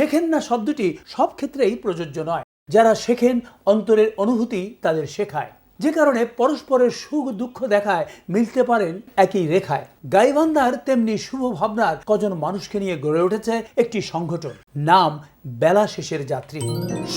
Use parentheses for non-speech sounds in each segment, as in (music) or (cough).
শেখেন না শব্দটি, সব ক্ষেত্রেই প্রযোজ্য নয়। যারা শেখেন, অন্তরের অনুভূতি তাদের শেখায়। যে কারণে পরস্পরের সুখ দুঃখ দেখায়, মিলতে পারেন একই রেখায়। গাইবান্ধার তেমনি শুভ ভাবনার কজন মানুষকে নিয়ে গড়ে উঠেছে একটি সংগঠন। নাম বেলা শেষের যাত্রী।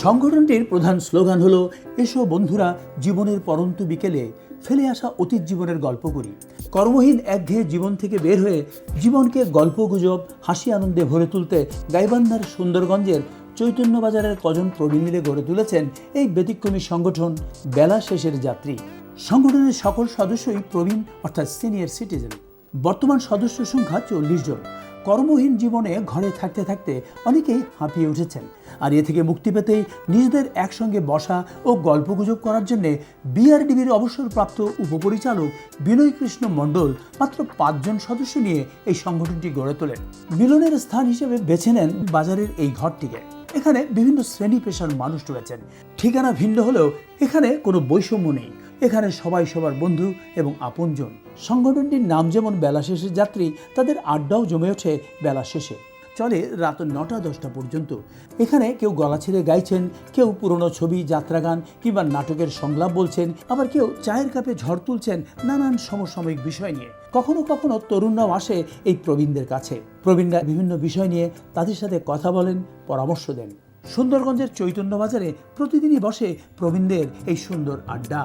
সংগঠনটির প্রধান স্লোগান হলো, এসো বন্ধুরা, জীবনের পরন্তু বিকেলে ফেলে আসা অতীত জীবনের গল্প করি। কর্মহীন একঘেয়ে জীবন থেকে বের হয়ে জীবনকে গল্পগুজব, হাসি আনন্দে ভরে তুলতে গাইবান্ধার সুন্দরগঞ্জের চৈতন্য বাজারের কজন প্রবীণ মিলে গড়ে তুলেছেন এই ব্যতিক্রমী সংগঠন বেলা শেষের যাত্রী। সংগঠনের সকল সদস্যই প্রবীণ, অর্থাৎ সিনিয়র সিটিজেন বর্তমান সদস্য সংখ্যা চল্লিশ জন। কর্মহীন জীবনে ঘরে থাকতে থাকতে অনেকেই হাঁপিয়ে উঠেছেন। আর এ থেকে মুক্তি পেতেই নিজেদের একসঙ্গে বসা ও গল্পগুজব করার জন্যে বিআরডিবির অবসরপ্রাপ্ত উপপরিচালক বিনয় কৃষ্ণ মণ্ডল মাত্র পাঁচজন সদস্য নিয়ে এই সংগঠনটি গড়ে তোলেন। মিলনের স্থান হিসেবে বেছে নেন বাজারের এই ঘরটিকে। এখানে বিভিন্ন শ্রেণি পেশার মানুষ রয়েছেন। ঠিকানা ভিন্ন হলেও এখানে কোনো বৈষম্য নেই। এখানে সবাই সবার বন্ধু এবং আপনজন। সংগঠনটির নাম যেমন বেলা শেষে যাত্রী, তাদের আড্ডাও জমে ওঠে বেলা শেষে। চলে রাত নটা, দশটা পর্যন্ত। এখানে কেউ গলা ছেড়ে গাইছেন, কেউ পুরনো ছবি যাত্রাগান কিংবা নাটকের সংলাপ বলছেন, আবার কেউ চায়ের কাপে ঝড় তুলছেন নানান সমসাময়িক বিষয় নিয়ে। কখনো কখনো তরুণরাও আসে এই প্রবীণদের কাছে। প্রবীণরা বিভিন্ন বিষয় নিয়ে তাদের সাথে কথা বলেন, পরামর্শ দেন। সুন্দরগঞ্জের চৈতন্য বাজারে প্রতিদিনই বসে প্রবীণদের এই সুন্দর আড্ডা।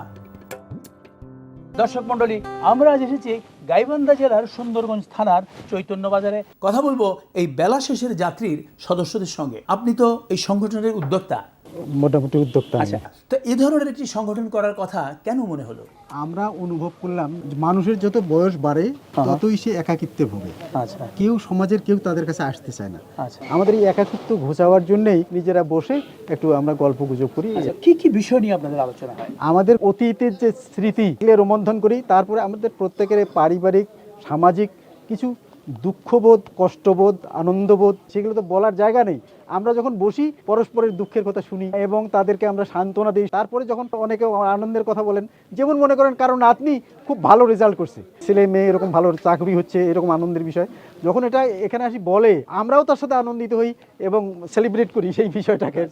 দর্শক মন্ডলী আমরা আজ এসেছি গাইবান্ধা জেলার সুন্দরগঞ্জ থানার চৈতন্য বাজারে কথা বলব এই বেলা শেষের যাত্রীর সদস্যদের সঙ্গে। আপনি তো এই সংগঠনের উদ্যোক্তা। মোটামুটি উদ্যোক্তা আমি। আচ্ছা তো এই ধরনের একটি সংগঠন করার কথা কেন মনে হলো? আমরা অনুভব করলাম মানুষের যত বয়স বাড়ে ততই সে একাকিত্বে ভোগে। আচ্ছা। কেউ সমাজের কেউ তাদের কাছে আসতে চায় না। আচ্ছা। আমাদের এই একাকিত্ব ঘোচাবার জন্যই নিজেরা বসে একটু আমরা গল্প গুজব করি। আচ্ছা কি কি বিষয় নিয়ে আপনাদের আলোচনা হয়? আমাদের অতীতের যে স্মৃতি রোমন্থন করি তারপরে আমাদের প্রত্যেকের পারিবারিক সামাজিক কিছু দুঃখবোধ কষ্টবোধ আনন্দবোধ সেগুলো তো বলার জায়গা নেই। আমরা যখন বসি পরস্পরের দুঃখের কথা শুনি এবং তাদেরকে আমরা সান্ত্বনা দিই। তারপরে যখন অনেকে আনন্দের কথা বলেন যেমন মনে করেন কারণ নাতনি খুব ভালো রেজাল্ট করছে। ছেলে মেয়ে এরকম ভালো চাকরি হচ্ছে এরকম আনন্দের বিষয়। যখন এটা এখানে আসি বলে আমরাও তার সাথে আনন্দিত হই এবং সেলিব্রেট করি সেই বিষয়টাকে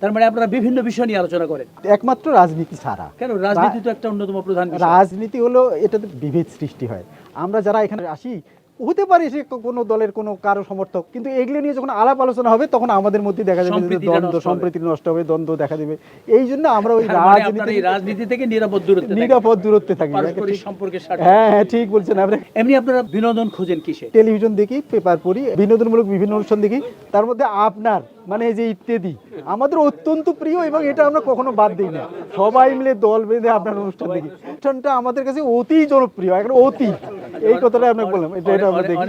তার মানে আপনারা বিভিন্ন বিষয় নিয়ে আলোচনা করেন? একমাত্র রাজনীতি ছাড়া। কেন? রাজনীতি তো একটা অন্যতম প্রধান রাজনীতি হলো এটাতে বিভেদ সৃষ্টি হয়। আমরা যারা এখানে আসি হতে পারে সে কোনো দলের কোনো কারও সমর্থক। কিন্তু এগুলো নিয়ে যখন আলাপ আলোচনা হবে তখন আমাদের মধ্যে দেখা যাবে যে দ্বন্দ্ব সম্প্রীতি নষ্ট হবে দ্বন্দ্ব দেখা দেবে। এই জন্য আমরা ওই (laughs) মানে রাজনীতি রাজনীতি থেকে নিরাপদ দূরত্বে নিরাপদ দূরত্বে থাকি। সম্পর্কের হ্যাঁ হ্যাঁ ঠিক বলছেন আমরা এমনি আপনারা বিনোদন খোঁজেন কিসে? টেলিভিশন দেখি পেপার পড়ি বিনোদনমূলক বিভিন্ন অনুষ্ঠান দেখি। তার মধ্যে আপনার মানে এই যে ইত্যাদি আমাদের অত্যন্ত প্রিয় এবং এটা আমরা কখনো বাদ দিই না। সবাই মিলে দল বেঁধে আপনার অনুষ্ঠান দেখি। অনুষ্ঠানটা আমাদের কাছে অতি জনপ্রিয় এখন অতি এই কথাটা আপনাকে বললাম এটা এটা আমরা দেখি।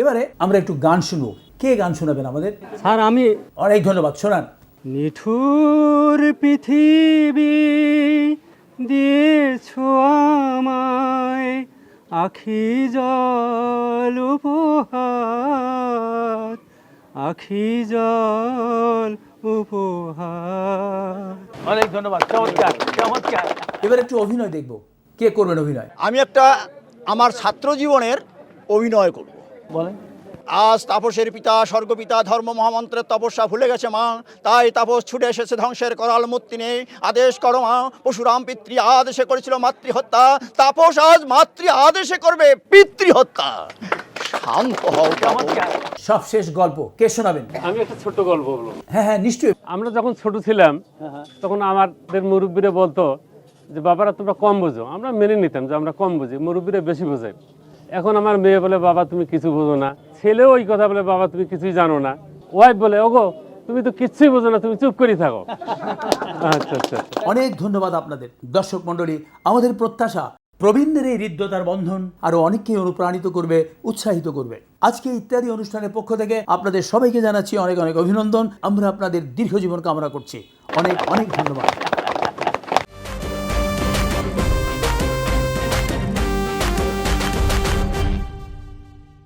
এবারে আমরা একটু গান শুনব। কে গান শোনাবেন আমাদের? স্যার আমি অনেক ধন্যবাদ শোনান। নিঠুর পৃথিবী দিয়েছ আমায় আখি জল উপহার আখি জল উপহার। অনেক ধন্যবাদ চমৎকার চমৎকার। এবার একটু অভিনয় দেখব। কে করবেন অভিনয়? আমি একটা আমার ছাত্র জীবনের অভিনয় করব। বলেন। আজ তাপসের পিতা স্বর্গপিতা ধর্ম মহামন্ত্রের তপস্যা ভুলে গেছে মা। তাই তাপস ছুটে এসেছে ধ্বংসের করাল মূর্তি নেই আদেশ করো মা পশুরাম পিতৃ আদেশে করেছিল মাতৃহত্যা। তাপস আজ মাতৃ আদেশে করবে পিতৃহত্যা। শান্ত হও তাপস। চমৎকার। সব শেষ গল্প। কে শোনাবেন? আমি একটা ছোট গল্প বলব। হ্যাঁ হ্যাঁ নিশ্চয়ই। আমরা যখন ছোট ছিলাম তখন আমাদের মুরব্বীরা বলতো যে, বাবারা, তোমরা কম বোঝো। আমরা মেনে নিতাম যে, আমরা কম বুঝি। মুরব্বীরা বেশি বোঝে। এখন আমার মেয়ে বলে, বাবা, তুমি কিছু বোঝো না। ছেলেও ওই কথা বলে, বাবা, তুমি কিছুই জানো না। ওয়াইফ বলে, ওগো, তুমি তো কিচ্ছুই বোঝো না, তুমি চুপ করে থাকো। আচ্ছা আচ্ছা অনেক ধন্যবাদ আপনাদের। দর্শক মণ্ডলী, আমাদের প্রত্যাশা, প্রবীণদের এই হৃদ্যতার বন্ধন আরও অনেককে অনুপ্রাণিত করবে, উৎসাহিত করবে। আজকে ইত্যাদি অনুষ্ঠানের পক্ষ থেকে আপনাদের সবাইকে জানাচ্ছি অনেক অনেক অভিনন্দন। আমরা আপনাদের দীর্ঘ জীবন কামনা করছি। অনেক অনেক ধন্যবাদ।